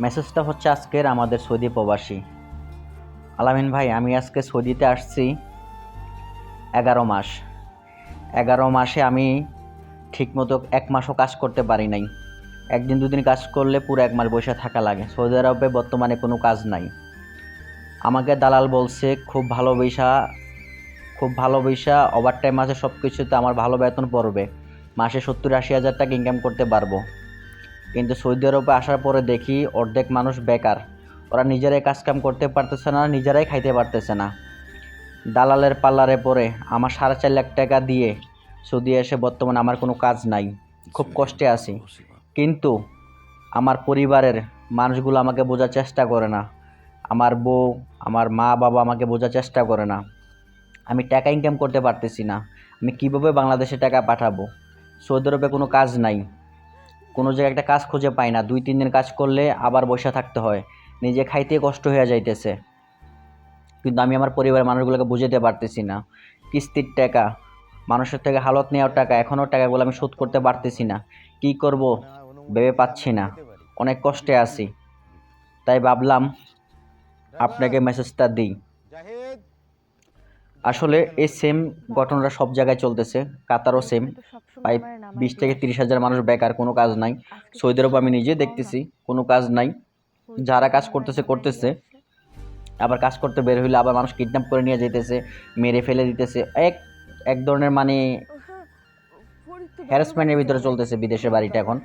মেসেজটা হচ্ছে আজকের আমাদের সৌদি প্রবাসী। আলামিন ভাই, আমি আজকে সৌদিতে আসছি এগারো মাস। এগারো মাসে আমি ঠিকমতো এক মাসও কাজ করতে পারি নাই। একদিন দুদিন কাজ করলে পুরো এক মাস বসে থাকা লাগে। সৌদি আরবে বর্তমানে কোনো কাজ নাই। আমাকে দালাল বলছে, খুব ভালো পয়সা খুব ভালো পয়সা ওভার টাইম আছে সব কিছুতে আমার ভালো বেতন পড়বে। মাসে সত্তর আশি হাজার টাকা ইনকাম করতে পারব। কিন্তু সৌদি আরবে আসার পরে দেখি অর্ধেক মানুষ বেকার। ওরা নিজেরাই কাজকাম করতে পারতেছে না, নিজেরাই খাইতে পারতেছে না। দালালের পাল্লারে পরে আমার সাড়ে চার লাখ টাকা দিয়ে সৌদি এসে বর্তমানে আমার কোনো কাজ নাই। খুব কষ্টে আছি। কিন্তু আমার পরিবারের মানুষগুলো আমাকে বোঝার চেষ্টা করে না। আমার বউ, আমার মা বাবা আমাকে বোঝার চেষ্টা করে না। আমি টাকা ইনকাম করতে পারতেছি না। আমি কীভাবে বাংলাদেশে টাকা পাঠাবো? সৌদি আরবে কোনো কাজ নাই। কোনো জায়গায় একটা কাজ খুঁজে পাই না। দুই তিন দিন কাজ করলে আবার বসে থাকতে হয়। নিজে খাইতে কষ্ট হয়ে যাইতেছে। কিন্তু আমি আমার পরিবারের মানুষগুলোকে বুঝাতে পারতেছি না। কিস্তির টাকা মানুষের থেকে হালত নেওয়ার টাকা এখনও টাকাগুলো আমি শোধ করতে পারতেছি না। কি করব ভেবে পাচ্ছি না। অনেক কষ্টে আছি। তাই ভাবলাম আপনাকে মেসেজটা দিই। আসলে এই সেম ঘটনাটা সব জায়গায় চলতেছে। কাতারও সেম প্রায় বিশ থেকে তিরিশ হাজার মানুষ বেকার কোনো কাজ নাই। সৌদি আরব আমি নিজে দেখতেছি কোনো কাজ নাই। যারা কাজ করতেছে করতেছে। আবার কাজ করতে বের হইলে আবার মানুষ কিডন্যাপ করে নিয়ে যেতেছে মেরে ফেলে দিতেছে। এক এক ধরনের মানে হ্যারাসমেন্টের ভিতরে চলতেছে বিদেশের বাড়িটা এখন।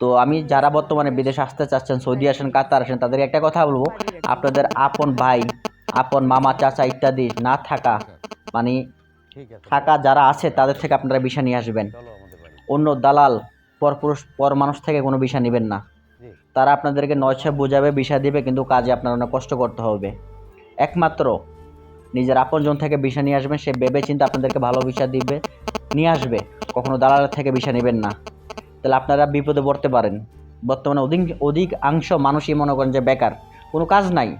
তো আমি যারা বর্তমানে বিদেশে আসতে চাচ্ছেন সৌদি আসেন কাতার আসেন তাদেরকে একটা কথা বলব। আপনাদের আপন ভাই আপন মামা চাচা ইত্যাদি না থাকা মানে থাকা যারা আছে তাদের থেকে আপনারা বিষা নিয়ে আসবেন। অন্য দালাল পরপুরুষ পর মানুষ থেকে কোনো বিষা নেবেন না। তারা আপনাদেরকে নয়ছে বোঝাবে বিষা দিবে কিন্তু কাজে আপনার অনেক কষ্ট করতে হবে। একমাত্র নিজের আপনজন থেকে বিষা নিয়ে আসবেন সে ভেবে চিন্তা আপনাদেরকে ভালো বিষা দিবে নিয়ে আসবে। কখনো দালালের থেকে বিষা নেবেন না। তাহলে আপনারা বিপদে পড়তে পারেন। বর্তমানে অধিক অধিকাংশ মানুষই মনে করেন যে বেকার। কোনো কাজ নাই।